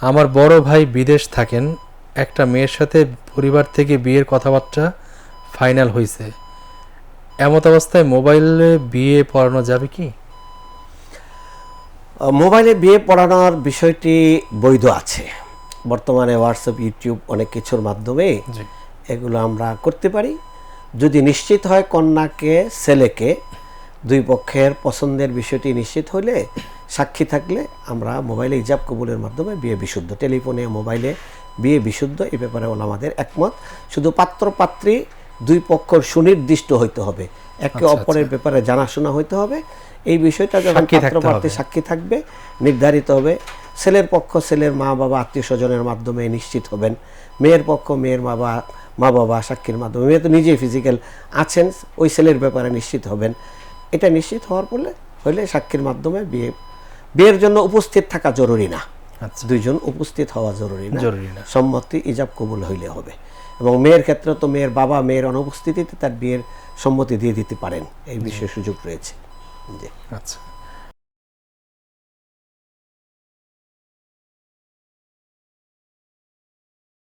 আমার বড় ভাই বিদেশ থাকেন একটা মেয়ের সাথে পরিবার থেকে বিয়ের কথাবার্তা ফাইনাল হয়েছে এমত অবস্থায় মোবাইলে বিয়ে পড়ানো যাবে কি? মোবাইলে বিয়ে পড়ানোর বিষয়টি বৈধ আছে। বর্তমানে হোয়াটসঅ্যাপ ইউটিউব অনেক কিছুর মাধ্যমে এগুলো আমরা করতে পারি। যদি নিশ্চিত হয় কন্যাকে ছেলেকে দুই পক্ষের পছন্দের বিষয়টি নিশ্চিত হলে সাক্ষী থাকলে আমরা মোবাইলে ইজাব কবুলের মাধ্যমে বিয়ে বিশুদ্ধ। টেলিফোনে মোবাইলে বিয়ে বিশুদ্ধ এই ব্যাপারে আমাদের একমত। শুধু পাত্র পাত্রী দুই পক্ষ সুনির্দিষ্ট হইতে হবে। একে আচ্ছা, অপরের ব্যাপারে জানাশোনা হইতে হবে। এই বিষয়টা যখন সাক্ষী থাকতে পাত্র প্রার্থী সাক্ষী থাকবে নির্ধারিত হবে। ছেলের পক্ষ ছেলের মা বাবা আত্মীয় স্বজনের মাধ্যমে নিশ্চিত হবেন। মেয়ের পক্ষ মেয়ের বাবা মা বাবা সাক্ষীর মাধ্যমে। মেয়ে তো নিজেই ফিজিক্যাল আছেন ওই ছেলের ব্যাপারে নিশ্চিত হবেন। এটা নিশ্চিত হওয়ার ফলে হলে সাক্ষীর মাধ্যমে বিয়ে বিয়ের জন্য উপস্থিত থাকা জরুরি না। আচ্ছা। দুইজন উপস্থিত হওয়া জরুরি না। জরুরি না। সম্মতি ইজাব কবুল হইলে হবে। এবং মেয়ের ক্ষেত্রে তো মেয়ের বাবা মেয়ের অনুপস্থিতিতে তার বিয়ের সম্মতি দিয়ে দিতে পারেন। এই বিষয়ে সুযোগ রয়েছে। জি। আচ্ছা।